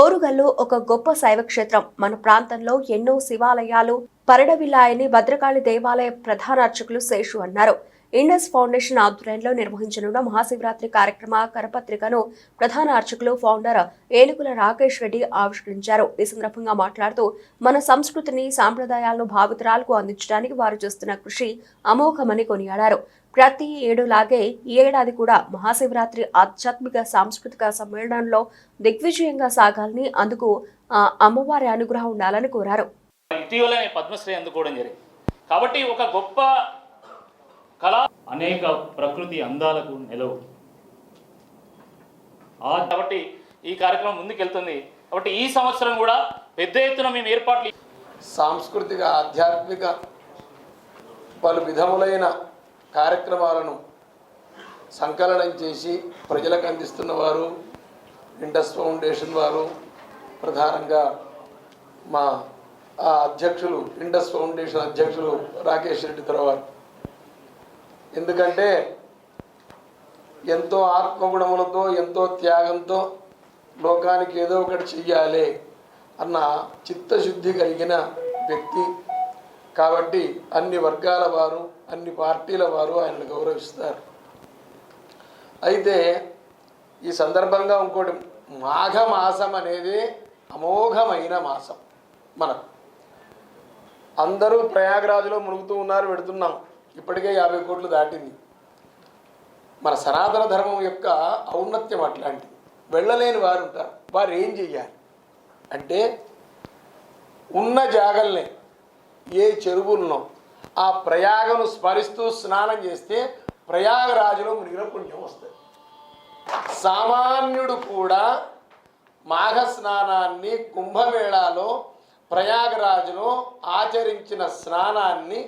ఓరుగల్లు ఒక గొప్ప శైవ క్షేత్రం మన ప్రాంతంలో ఎన్నో శివాలయాలు పరడవిలాయని భద్రకాళి దేవాలయ ప్రధాన అర్చకులు శేషు అన్నారు. ఇండస్ ఫౌండేషన్ ఆధ్వర్యంలో నిర్వహించనున్న మహాశివరాత్రి కార్యక్రమ కరపత్రికను ప్రధాన అర్చకులు ఫౌండర్ ఏనుగుల రాకేష్ రెడ్డి ఆవిష్కరించారు. ఈ సందర్భంగా మాట్లాడుతూ మన సంస్కృతిని సాంప్రదాయాలను భావితరాలకు అందించడానికి వారు చేస్తున్న కృషి అమోఘమని కొనియాడారు. ప్రతి ఏడులాగే ఈ ఏడాది కూడా మహాశివరాత్రి ఆధ్యాత్మిక సాంస్కృతిక సమ్మేళనంలో దిగ్విజయంగా సాగాలని అందుకు ఆ అమ్మవారి అనుగ్రహం ఉండాలని కోరారు. ఇటీవలనే పద్మశ్రీ అందుకోవడం జరిగింది. కాబట్టి ఒక గొప్ప కళ అనేక ప్రకృతి అందాలకు నిలవు. ఆ కాబట్టి ఈ కార్యక్రమం ముందుకెళ్తుంది. కాబట్టి ఈ సంవత్సరం కూడా పెద్ద ఎత్తున మేము ఏర్పాట్లు సాంస్కృతిక ఆధ్యాత్మిక పలు విధములైన కార్యక్రమాలను సంకలనం చేసి ప్రజలకు అందిస్తున్న వారు ఇండస్ ఫౌండేషన్ వారు ప్రధానంగా మా ఆ అధ్యక్షులు ఇండస్ ఫౌండేషన్ అధ్యక్షులు రాకేష్ రెడ్డి తర్వాత. ఎందుకంటే ఎంతో ఆత్మగుణములతో ఎంతో త్యాగంతో లోకానికి ఏదో ఒకటి చెయ్యాలి అన్న చిత్తశుద్ధి కలిగిన వ్యక్తి కాబట్టి అన్ని వర్గాల వారు అన్ని పార్టీల వారు ఆయనను గౌరవిస్తారు. అయితే ఈ సందర్భంగా ఇంకోటి మాఘమాసం అనేది అమోఘమైన మాసం మనకు. అందరూ ప్రయాగరాజులో మునుగుతూ ఉన్నారు పెడుతున్నాం ఇప్పటికే యాభై కోట్లు దాటింది. మన సనాతన ధర్మం యొక్క ఔన్నత్యం అట్లాంటిది. వెళ్ళలేని వారు ఉంటారు. వారు ఏం చెయ్యాలి? అంటే ఉన్న జాగల్నే ఏ చెరువుల్లో ఆ ప్రయాగను స్మరిస్తూ స్నానం చేస్తే ప్రయాగరాజులో మునిగిన పుణ్యం వస్తుంది. సామాన్యుడు కూడా మాఘ స్నానాన్ని కుంభమేళాలో ప్రయాగరాజులో ఆచరించిన స్నానాన్ని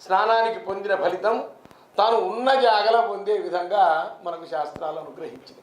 స్నానానికి పొందిన ఫలితం తాను ఉన్న జాగల పొందే విధంగా మనకు శాస్త్రాలు అనుగ్రహించినాయి